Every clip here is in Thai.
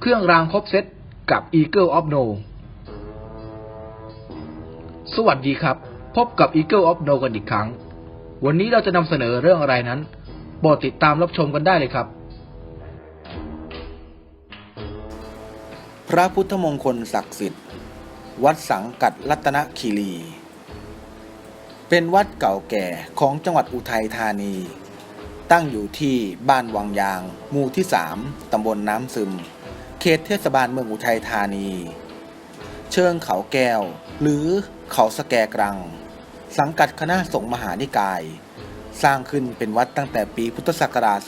เครื่องรางครบเซตกับ Eagle of No สวัสดีครับ พบกับ Eagle of No กันอีกครั้ง วันนี้เราจะนำเสนอเรื่องอะไรนั้นโปรดติดตามรับชมกันได้เลยครับ พระพุทธมงคลศักดิ์สิทธิ์ วัดสังกัดรัตนคีรี เป็นวัดเก่าแก่ของจังหวัดอุทัยธานี ตั้งอยู่ที่บ้านวังยาง หมู่ที่ 3 ตำบลน้ำซึม เขตเทศบาลเมืองอุทัยธานี เชิงเขาแก้ว หรือเขาสแกกรัง สังกัดคณะสงฆ์มหานิกาย สร้างขึ้นเป็นวัดตั้งแต่ปีพุทธศักราช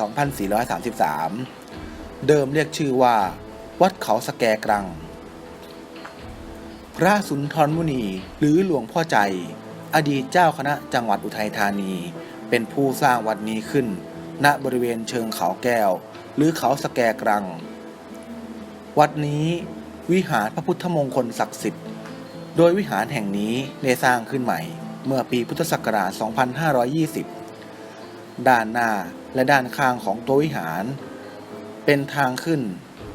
2433 เดิมเรียกชื่อว่า วัดเขาสแกกรัง พระสุนทรมุนีหรือหลวงพ่อใจ อดีตเจ้าคณะจังหวัดอุทัยธานี เป็นผู้สร้างวัดนี้ขึ้น ณบริเวณเชิงเขาแก้ว หรือเขาสแกกรัง วัดนี้วิหารพระพุทธมงคลศักดิ์สิทธิ์ โดยวิหารแห่งนี้ได้สร้างขึ้นใหม่ เมื่อปีพุทธศักราช 2520 ด้านหน้าและด้านข้างของตัววิหาร เป็นทางขึ้น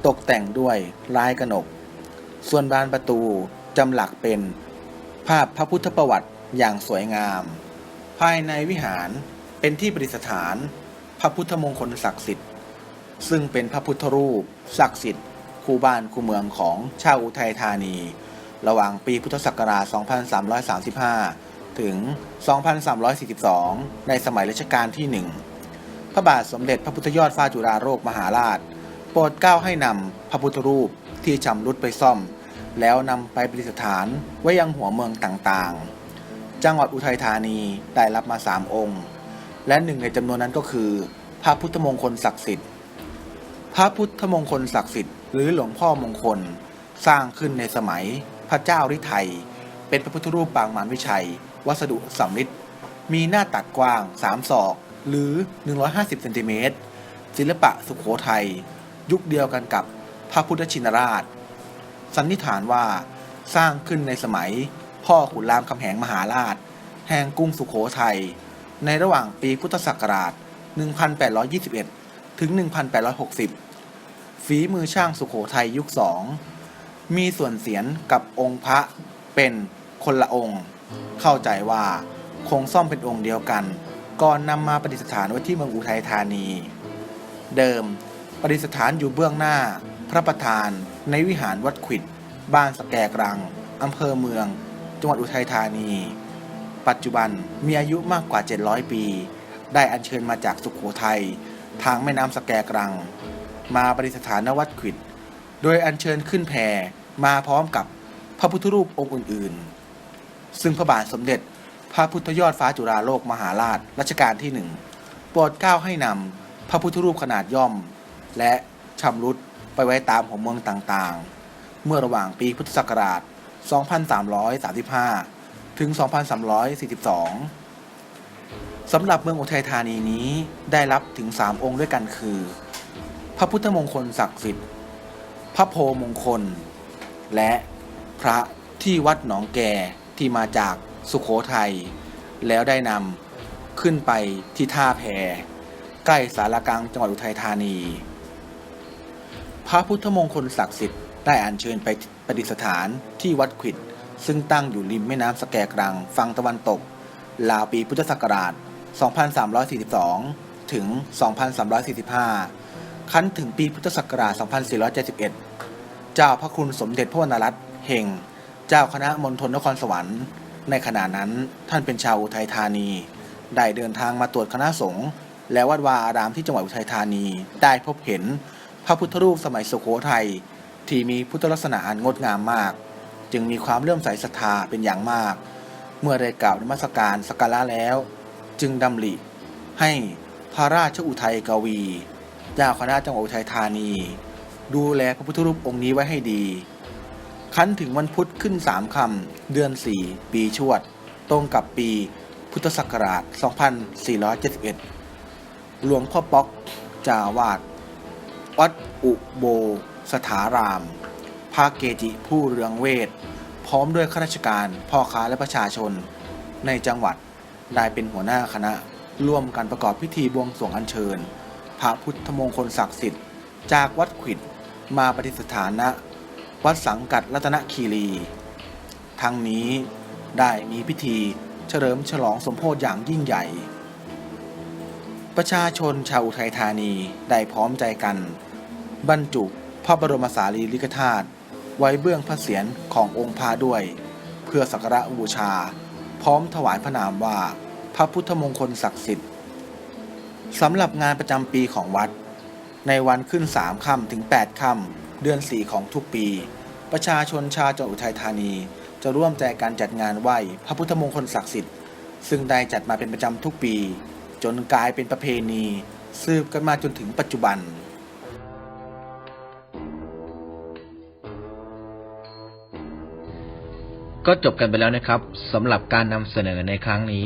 ตกแต่งด้วยลายกระหนก ส่วนบานประตูจำหลักเป็น ภาพพระพุทธประวัติอย่างสวยงาม ภายในวิหารเป็นที่ประดิษฐาน พระพุทธมงคลศักดิ์สิทธิ์ ซึ่งเป็นพระพุทธรูปศักดิ์สิทธิ์ คู่บ้านคู่เมืองของชาวอุทัยธานี ระหว่างปีพุทธศักราช 2335 ถึง 2342 ในสมัยรัชกาลที่หนึ่งพระบาทสมเด็จพระพุทธยอดฟ้าจุฬาโลกมหาราช โปรดเกล้าให้นำพระพุทธรูปที่ชำรุดไปซ่อม แล้วนำไปประดิษฐานไว้ยังหัวเมืองต่างๆ จังหวัดอุทัยธานีได้รับมาสามองค์ และหนึ่งในจำนวนนั้นก็คือ พระพุทธมงคลศักดิ์สิทธิ์พระพุทธมงคลศักดิ์สิทธิ์ หรือหลวงพ่อมงคล สร้างขึ้นในสมัยพระเจ้าฤทัยเป็นพระพุทธรูปปางมารวิชัย วัสดุสำริดมีหน้าตัดกว้าง 3 ศอก หรือ 150เซนติเมตรศิลปะสุขโขทัย ยุคเดียวกันกับพระพุทธชินราช สันนิษฐานว่าสร้างขึ้นในสมัยพ่อขุนรามคำแหงมหาราช แห่งกรุงสุขโขทัย ในระหว่างปีพุทธศักราช 1821 ถึง 1860 ฝีมือช่างสุขโขทัยยุคสอง มีส่วนเสียนกับองค์พระเป็นคนละองค์ เข้าใจว่าคงซ่อมเป็นองค์เดียวกัน ก่อนนำมาประดิษฐานไว้ที่เมืองอุทัยธานี เดิมประดิษฐานอยู่เบื้องหน้า พระประธานในวิหารวัดขิด บ้านสแกกรังอำเภอเมือง จังหวัดอุทัยธานี ปัจจุบันมีอายุมากกว่า 700 ปี ได้อัญเชิญมาจากสุขโขทัยทางแม่น้ำสแกกรัง มาประดิษฐานณวัดขิด โดยอัญเชิญขึ้นแพมาพร้อมกับพระพุทธรูปองค์อื่นๆ ซึ่งพระบาทสมเด็จ พระพุทธยอดฟ้าจุฬาโลกมหาราชรัชกาลที่หนึ่งโปรดเกล้าให้นำพระพุทธรูปขนาดย่อม และชำรุดไปไว้ตามหัวเมืองต่างๆ เมื่อระหว่างปีพุทธศักราช 2335 ถึง 2342 สำหรับเมืองอุทัยธานีนี้ได้รับถึง 3 องค์ด้วยกันคือ พระพุทธมงคลศักดิ์สิทธิ์ พระโพมงคล และพระที่วัดหนองแก่ที่มาจากสุขโขทัยแล้วได้นำขึ้นไปที่ท่าแพใกล้สารกลางจังหวัดอุทัยธานี พระพุทธมงคลศักดิ์สิทธิ์ได้อัญเชิญไปประดิษฐานที่วัดขิด ซึ่งตั้งอยู่ริมแม่น้ำสแกกรังฝั่งตะวันตกราวปีพุทธศักราช 2342 ถึง 2345 คั้นถึงปีพุทธศักราช 2471 เจ้าพระคุณสมเด็จพระวรรณรัตน์เฮง เจ้าคณะมณฑลนครสวรรค์ ในขณะนั้นท่านเป็นชาวอุทัยธานี ได้เดินทางมาตรวจคณะสงฆ์และวัดวาอารามที่จังหวัดอุทัยธานี ได้พบเห็นพระพุทธรูปสมัยสุโขทัยที่มีพุทธลักษณะอันงดงามมาก จึงมีความเลื่อมใสศรัทธาเป็นอย่างมาก เมื่อได้กล่าวนมัสการสักการะแล้ว จึงดำริให้พระราชอุทัยกวี เจ้าคณะจังหวัดอุทัยธานี ดูแลพระพุทธรูปองค์นี้ไว้ให้ดี คันถึงวันพุธขึ้นสามคำเดือน4ปีชวด ตรงกับปีพุทธศักราช 2471 หลวงพ่อป๊อกจาอาวาดวัดอุโบสถาราม พระเกจิผู้เรืองเวท พร้อมด้วยข้าราชการ พ่อค้าและประชาชน ในจังหวัดได้เป็นหัวหน้าคณะ ร่วมกันประกอบพิธีบวงสรวงอัญเชิญ พระพุทธมงคลศักดิ์สิทธิ์ จากวัดขวิดมาปฏิสถานะ วัดสังกัดรัตนคีรี ทั้งนี้ได้มีพิธีเฉลิมฉลองสมโภชอย่างยิ่งใหญ่ ประชาชนชาวอุทัยธานีได้พร้อมใจกัน บรรจุพระบรมสารีริกธาตุไว้เบื้องพระเศียรขององค์พระด้วย เพื่อสักการะบูชา พร้อมถวายพระนามว่า พระพุทธมงคลศักดิ์สิทธิ์ สำหรับงานประจำปีของวัด ในวันขึ้นสามค่ำถึง 8 ค่ำเดือนสี่ของทุกปี ประชาชนชาวจังหวัดอุทัยธานี จะร่วมใจการจัดงานไหว้พระพุทธมงคลศักดิ์สิทธิ์ ซึ่งได้จัดมาเป็นประจำทุกปี จนกลายเป็นประเพณี สืบกันมาจนถึงปัจจุบันก็จบกันไปแล้วนะครับสำหรับการนำเสนอในครั้งนี้